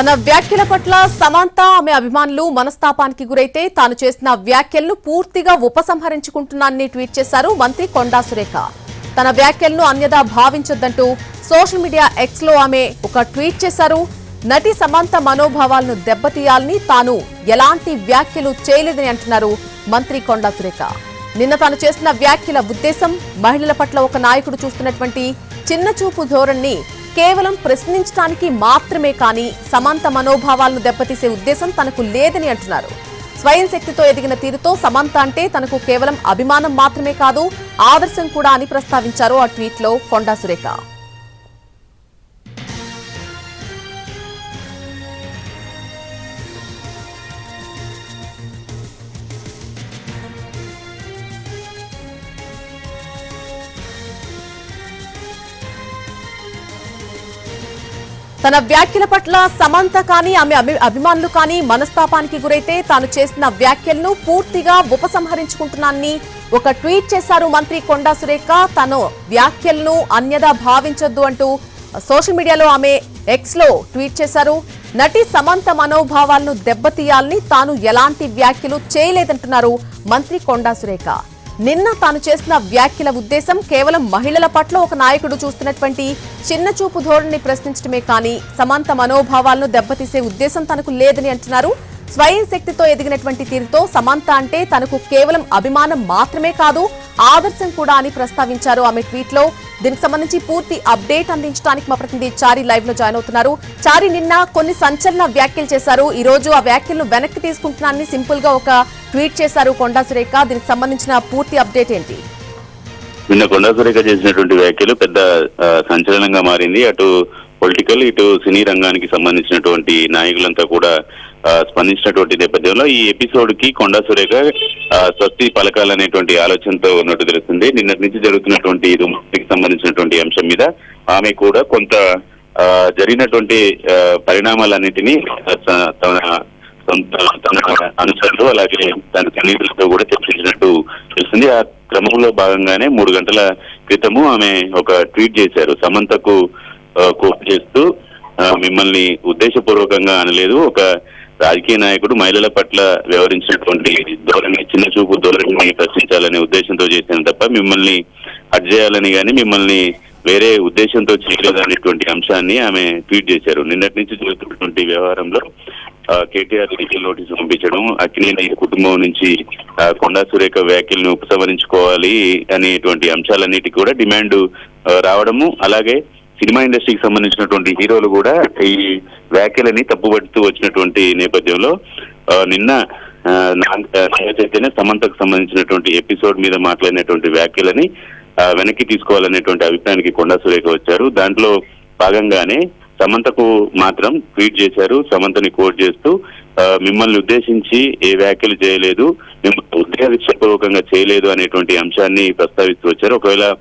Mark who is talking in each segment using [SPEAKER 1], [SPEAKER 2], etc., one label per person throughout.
[SPEAKER 1] తన వ్యాఖ్యల పట్ల సమంత ఆమె అభిమానులు మనస్తాపానికి గురైతే తాను చేసిన వ్యాఖ్యలను పూర్తిగా ఉపసంహరించుకుంటున్నానని ట్వీట్ చేశారు మంత్రి కొండా సురేఖ. తన వ్యాఖ్యలను అన్యదా భావించొద్దంటూ సోషల్ మీడియా ఎక్స్లో ఆమె ఒక ట్వీట్ చేశారు నటి సమాంత మనోభావాలను దెబ్బతీయాలని తాను ఎలాంటి వ్యాఖ్యలు చేయలేదని అంటున్నారు మంత్రి కొండా సురేఖ. నిన్న తాను చేసిన వ్యాఖ్యల ఉద్దేశం మహిళల పట్ల ఒక నాయకుడు చూస్తున్నటువంటి చిన్న చూపు ధోరణిని కేవలం ప్రశ్నించడానికి మాత్రమే కానీ సమంత మనోభావాలను దెబ్బతీసే ఉద్దేశం తనకు లేదని అంటున్నారు. స్వయం శక్తితో ఎదిగిన తీరుతో సమంత అంటే తనకు కేవలం అభిమానం మాత్రమే కాదు ఆదర్శం కూడా అని ప్రస్తావించారు ఆ ట్వీట్లో కొండా సురేఖ. తన వ్యాఖ్యల పట్ల సమంత కానీ ఆమె అభి- అభిమానులు కానీ మనస్తాపానికి గురైతే తాను చేసిన వ్యాఖ్యలను పూర్తిగా ఉపసంహరించుకుంటున్నానని ఒక ట్వీట్ చేశారు మంత్రి కొండా సురేఖ. తను వ్యాఖ్యలను అన్యదా భావించొద్దు అంటూ సోషల్ మీడియాలో ఆమె ఎక్స్లో ట్వీట్ చేశారు. నటి సమంత మనోభావాలను దెబ్బతీయాలని తాను ఎలాంటి వ్యాఖ్యలు చేయలేదంటున్నారు మంత్రి కొండా సురేఖ. నిన్న తాను చేసిన వ్యాఖ్యల ఉద్దేశం కేవలం మహిళల పట్ల ఒక నాయకుడు చూస్తున్నటువంటి చిన్న చూపు ధోరణిని ప్రశ్నించడమే కానీ సమంత మనోభావాలను దెబ్బతీసే ఉద్దేశం తనకు లేదని అంటున్నారు. స్వయం శక్తితో ఎదిగినటువంటి తీరుతో సమంత అంటే తనకు కేవలం అభిమానం మాత్రమే కాదు ఆదర్శం కూడా అని ప్రస్తావించారు ఆమె ట్వీట్లో. దీనికి సంబంధించి పూర్తి అప్డేట్ అందించడానికి మా ప్రతినిధి చారి లైవ్లో జాయిన్ అవుతున్నారు. చారి నిన్న కొన్ని సంచలన వ్యాఖ్యలు చేశారు. ఈ రోజు ఆ వ్యాఖ్యలను వెనక్కి తీసుకుంటున్నానని సింపుల్గా ఒక ట్వీట్ చేశారు కొండా సురేఖ. దీనికి సంబంధించిన పూర్తి అప్డేట్ ఏంటి?
[SPEAKER 2] నిన్న కొండా సురేఖ చేసినటువంటి వ్యాఖ్యలు పెద్ద సంచలనంగా మారింది. అటు పొలిటికల్ ఇటు సినీ రంగానికి సంబంధించినటువంటి నాయకులంతా కూడా స్పందించినటువంటి నేపథ్యంలో ఈ ఎపిసోడ్కి కొండా సురేఖ స్వస్తి పలకాలనేటువంటి ఆలోచనతో ఉన్నట్టు తెలుస్తుంది. నిన్నటి నుంచి జరుగుతున్నటువంటి సంబంధించినటువంటి అంశం మీద ఆమె కూడా కొంత ఆ, జరిగినటువంటి పరిణామాలన్నింటినీ తన సొంత తన అనుసరులు అలాగే తన సన్నిహితులతో కూడా చర్చించినట్టు తెలుస్తుంది. ఆ క్రమంలో భాగంగానే మూడు గంటల క్రితము ఆమె ఒక ట్వీట్ చేశారు. సమంతకు కోప్ చేస్తూ మిమ్మల్ని ఉద్దేశపూర్వకంగా అనలేదు. ఒక రాజకీయ నాయకుడు మహిళల పట్ల వ్యవహరించినటువంటి ధోరణి చిన్న చూపు ధోరణిని ప్రశ్నించాలనే ఉద్దేశంతో చేశాను తప్ప మిమ్మల్ని హట్ చేయాలని కానీ మిమ్మల్ని వేరే ఉద్దేశంతో చేయలేదనేటువంటి అంశాన్ని ఆమె ట్వీట్ చేశారు. నిన్నటి నుంచి జరుగుతున్నటువంటి వ్యవహారంలో కేటీఆర్ లీగల్ నోటీసు పంపించడం అక్కినేని కుటుంబం నుంచి కొండా సురేఖ వ్యాఖ్యలను ఉపసంహరించుకోవాలి అనేటువంటి అంశాలన్నిటికీ కూడా డిమాండ్ రావడము. అలాగే సినిమా ఇండస్ట్రీకి సంబంధించినటువంటి హీరోలు కూడా ఈ వ్యాఖ్యలని తప్పుపడుతూ వచ్చినటువంటి నేపథ్యంలో నిన్న నా- చైతన్య సమంతకు సంబంధించినటువంటి ఎపిసోడ్ మీద మాట్లాడినటువంటి వ్యాఖ్యలని వెనక్కి తీసుకోవాలనేటువంటి అభిప్రాయానికి కొండా సురేఖ వచ్చారు. దాంట్లో భాగంగానే సమంతకు మాత్రం ట్వీట్ చేశారు. సమంతని కోట్ చేస్తూ మిమ్మల్ని ఉద్దేశించి ఏ వ్యాఖ్యలు చేయలేదు మిమ్మల్ని ఉద్దేశపూర్వకంగా చేయలేదు అనేటువంటి అంశాన్ని ప్రస్తావిస్తూ వచ్చారు. ఒకవేళ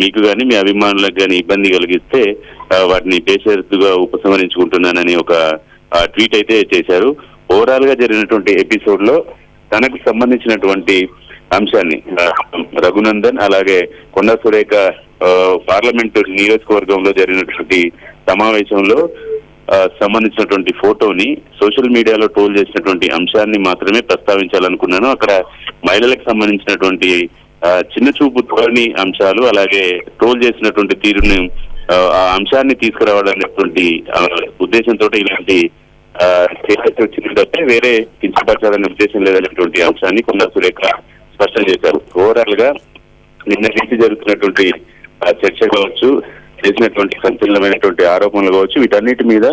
[SPEAKER 2] మీకు కానీ మీ అభిమానులకు కానీ ఇబ్బంది కలిగిస్తే వాటిని బేషరతుగా ఉపసంహరించుకుంటున్నానని ఒక ట్వీట్ అయితే చేశారు. ఓవరాల్గా జరిగినటువంటి ఎపిసోడ్లో తనకు సంబంధించినటువంటి అంశాన్ని రఘునందన్ అలాగే కొండా సురేఖ పార్లమెంట్ నియోజకవర్గంలో జరిగినటువంటి సమావేశంలో సంబంధించినటువంటి ఫోటోని సోషల్ మీడియాలో ట్రోల్ చేసినటువంటి అంశాన్ని మాత్రమే ప్రస్తావించాలనుకున్నాను. అక్కడ మహిళలకు సంబంధించినటువంటి చిన్న చూపు ధోరణి అంశాలు అలాగే ట్రోల్ చేసినటువంటి తీరుని ఆ, అంశాన్ని తీసుకురావాలనేటువంటి ఆ, ఉద్దేశంతో ఇలాంటి ఆ, చేయాల్సి వచ్చింది తప్పే. వేరే కించపరచాలనే ఉద్దేశం లేదనేటువంటి అంశాన్ని కొండ సురేఖ స్పష్టం చేశారు. ఓవరాల్గా నిన్న నుంచి జరుగుతున్నటువంటి చర్చ కావచ్చు చేసినటువంటి సంచలనమైనటువంటి ఆరోపణలు కావచ్చు వీటన్నిటి మీద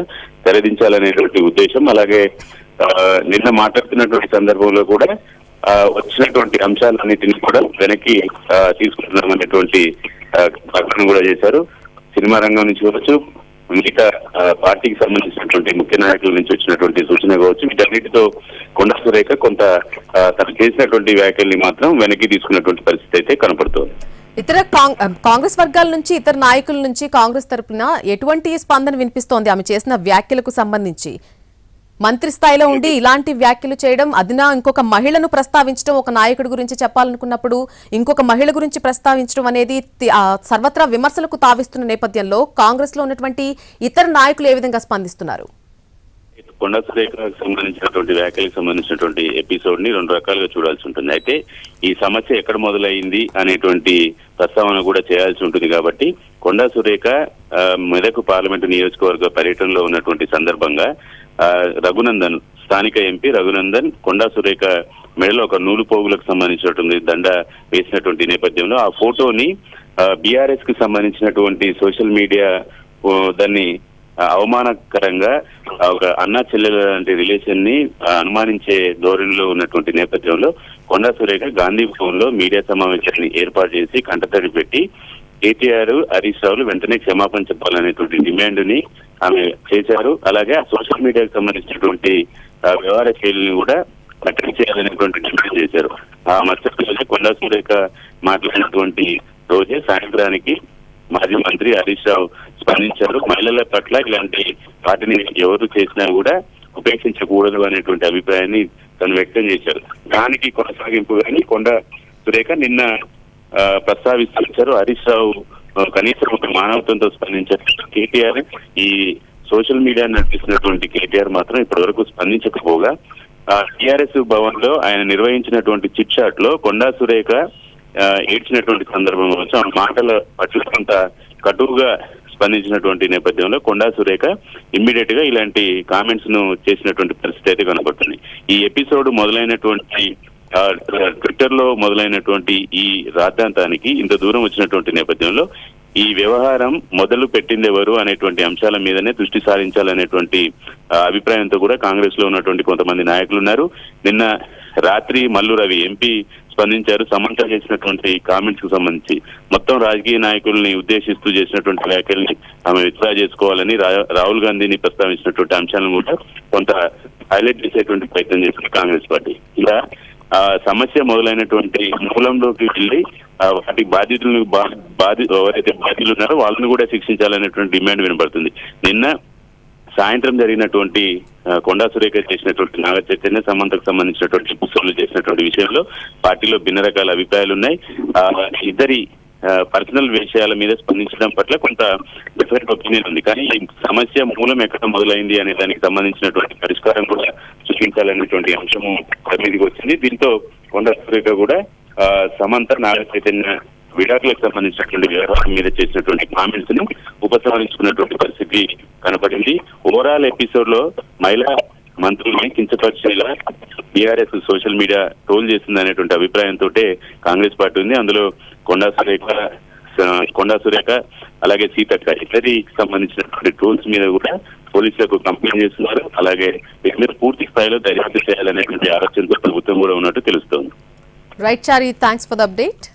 [SPEAKER 2] తెరదించాలనేటువంటి ఉద్దేశం. అలాగే ఆ, నిన్న మాట్లాడుతున్నటువంటి సందర్భంలో కూడా వచ్చినటువంటి అంశాలన్నిటిని కూడా వెనక్కి ఆ, తీసుకుంటున్నామనేటువంటి ప్రకటన కూడా చేశారు. సినిమా రంగం నుంచి కావచ్చు మిగతా పార్టీకి సంబంధించినటువంటి ముఖ్య నాయకుల నుంచి వచ్చినటువంటి సూచన కావచ్చు వీటన్నిటితో కొండ సురేఖ కొంత తను చేసినటువంటి వ్యాఖ్యల్ని మాత్రం వెనక్కి తీసుకున్నటువంటి పరిస్థితి అయితే కనపడుతోంది.
[SPEAKER 1] ఇతర కాంగ్- కాంగ్రెస్ వర్గాల నుంచి ఇతర నాయకుల నుంచి కాంగ్రెస్ తరఫున ఎటువంటి స్పందన వినిపిస్తోంది? ఆమె చేసిన వ్యాఖ్యలకు సంబంధించి. మంత్రి స్థాయిలో ఉండి ఇలాంటి వ్యాఖ్యలు చేయడం అదినా ఇంకొక మహిళను ప్రస్తావించడం ఒక నాయకుడి గురించి చెప్పాలనుకున్నప్పుడు ఇంకొక మహిళ గురించి ప్రస్తావించడం అనేది సర్వత్రా విమర్శలకు తావిస్తున్న నేపథ్యంలో కాంగ్రెస్లో ఉన్నటువంటి ఇతర నాయకులు ఏ విధంగా స్పందిస్తున్నారు?
[SPEAKER 2] కొండా సురేఖకు సంబంధించినటువంటి వ్యాఖ్యలకు సంబంధించినటువంటి ఎపిసోడ్ని రెండు రకాలుగా చూడాల్సి ఉంటుంది. అయితే ఈ సమస్య ఎక్కడ మొదలైంది అనేటువంటి ప్రస్తావన కూడా చేయాల్సి ఉంటుంది కాబట్టి కొండా సురేఖ మెదక్ పార్లమెంటు నియోజకవర్గ పర్యటనలో ఉన్నటువంటి సందర్భంగా రఘునందన్ స్థానిక ఎంపీ రఘునందన్ కొండా సురేఖ మెడలో ఒక నూలు పోగులకు సంబంధించినటువంటి దండ వేసినటువంటి నేపథ్యంలో ఆ ఫోటోని బీఆర్ఎస్కి సంబంధించినటువంటి సోషల్ మీడియా దాన్ని అవమానకరంగా ఒక అన్నా చెల్లెల లాంటి రిలేషన్ని అనుమానించే ధోరణిలో ఉన్నటువంటి నేపథ్యంలో కొండా సురేఖ గాంధీ భవన్లో మీడియా సమావేశాన్ని ఏర్పాటు చేసి కంటతడి పెట్టి కేటీఆర్ హరీష్ రావులు వెంటనే క్షమాపణ చెప్పాలనేటువంటి డిమాండ్ని ఆమె చేశారు. అలాగే సోషల్ మీడియాకు సంబంధించినటువంటి ఆ, వ్యవహార శైలిని కూడా కట్టడి చేయాలనేటువంటి డిమాండ్ చేశారు. ఆ మరుసటి రోజే కొండా సురేఖ మాట్లాడినటువంటి రోజే సాయంత్రానికి మాజీ మంత్రి హరీష్ రావు స్పందించారు. మహిళల పట్ల ఇలాంటి వాటిని ఎవరు చేసినా కూడా ఉపేక్షించకూడదు అనేటువంటి అభిప్రాయాన్ని తను వ్యక్తం చేశారు. దానికి కొనసాగింపుగాని కొండ సురేఖ నిన్న ప్రస్తావిస్తున్నారు హరీష్ రావు కనీసం ఒక మానవత్వంతో స్పందించారు కేటీఆర్ ఈ సోషల్ మీడియా నడిపిస్తున్నటువంటి కేటీఆర్ మాత్రం ఇప్పటి వరకు స్పందించకపోగా టిఆర్ఎస్ భవన్లో ఆయన నిర్వహించినటువంటి చిట్ చాట్లో కొండా సురేఖ ఏడ్చినటువంటి సందర్భం వచ్చి ఆ మాటల పట్ల కొంత కటువుగా స్పందించినటువంటి నేపథ్యంలో కొండా సురేఖ ఇమ్మీడియట్గా ఇలాంటి కామెంట్స్ను చేసినటువంటి పరిస్థితి అయితే కనబడుతుంది. ఈ ఎపిసోడ్ మొదలైనటువంటి ట్విట్టర్లో మొదలైనటువంటి ఈ రాద్ధాంతానికి ఇంత దూరం వచ్చినటువంటి నేపథ్యంలో ఈ వ్యవహారం మొదలు పెట్టిందెవరు అనేటువంటి అంశాల మీదనే దృష్టి సారించాలనేటువంటి అభిప్రాయంతో కూడా కాంగ్రెస్లో ఉన్నటువంటి కొంతమంది నాయకులు ఉన్నారు. నిన్న రాత్రి మల్లు రవి ఎంపీ స్పందించారు. సమంత చేసినటువంటి కామెంట్స్కు సంబంధించి మొత్తం రాజకీయ నాయకుల్ని ఉద్దేశిస్తూ చేసినటువంటి వ్యాఖ్యల్ని ఆమె విత్డ్రా చేసుకోవాలని రా- రాహుల్ గాంధీని ప్రస్తావించినటువంటి అంశాలను కూడా కొంత హైలైట్ చేసేటువంటి ప్రయత్నం చేసింది కాంగ్రెస్ పార్టీ. ఇలా సమస్య మొదలైనటువంటి మూలంలోకి వెళ్ళి వాటి బాధితులను బా- బాధి ఎవరైతే బాధ్యులు ఉన్నారో వాళ్ళని కూడా శిక్షించాలనేటువంటి డిమాండ్ వినబడుతుంది. నిన్న సాయంత్రం జరిగినటువంటి కొండా సురేఖ చేసినటువంటి నాగ చైతన్య సమంతకు సంబంధించినటువంటి పుస్తకాలు చేసినటువంటి విషయంలో పార్టీలో భిన్న రకాల అభిప్రాయాలు ఉన్నాయి ఆ, ఇద్దరి పర్సనల్ విషయాల మీద స్పందించడం పట్ల కొంత డిఫరెంట్ ఒపీనియన్ ఉంది. కానీ ఈ సమస్య మూలం ఎక్కడ మొదలైంది అనే దానికి సంబంధించినటువంటి పరిష్కారం కూడా సృష్టించాలనేటువంటి అంశము మీదకి వచ్చింది. దీంతో కొండ సురేఖ కూడా ఆ, సమంత నాగ చైతన్య విడాకులకు సంబంధించినటువంటి వ్యవహారం మీద చేసినటువంటి కామెంట్స్ని ఉపసంహరించుకున్నటువంటి పరిస్థితి కనపడింది. ఓవరాల్ ఎపిసోడ్లో మహిళా మంత్రుల్ని కించపరిచేలా టీఆర్ఎస్ సోషల్ మీడియా ట్రోల్ చేసింది అనేటువంటి అభిప్రాయంతో కాంగ్రెస్ పార్టీ ఉంది. అందులో కొండా సురేఖ కొండా సురేఖ అలాగే సీతక్క ఇద్దరికి సంబంధించినటువంటి ట్రోల్స్ మీద కూడా పోలీసులకు కంప్లైంట్ చేస్తున్నారు. అలాగే వీటి మీద పూర్తి స్థాయిలో దర్యాప్తు చేయాలనేటువంటి ఆలోచనతో ప్రభుత్వం కూడా ఉన్నట్టు తెలుస్తోంది.
[SPEAKER 1] Right Chari thanks for the update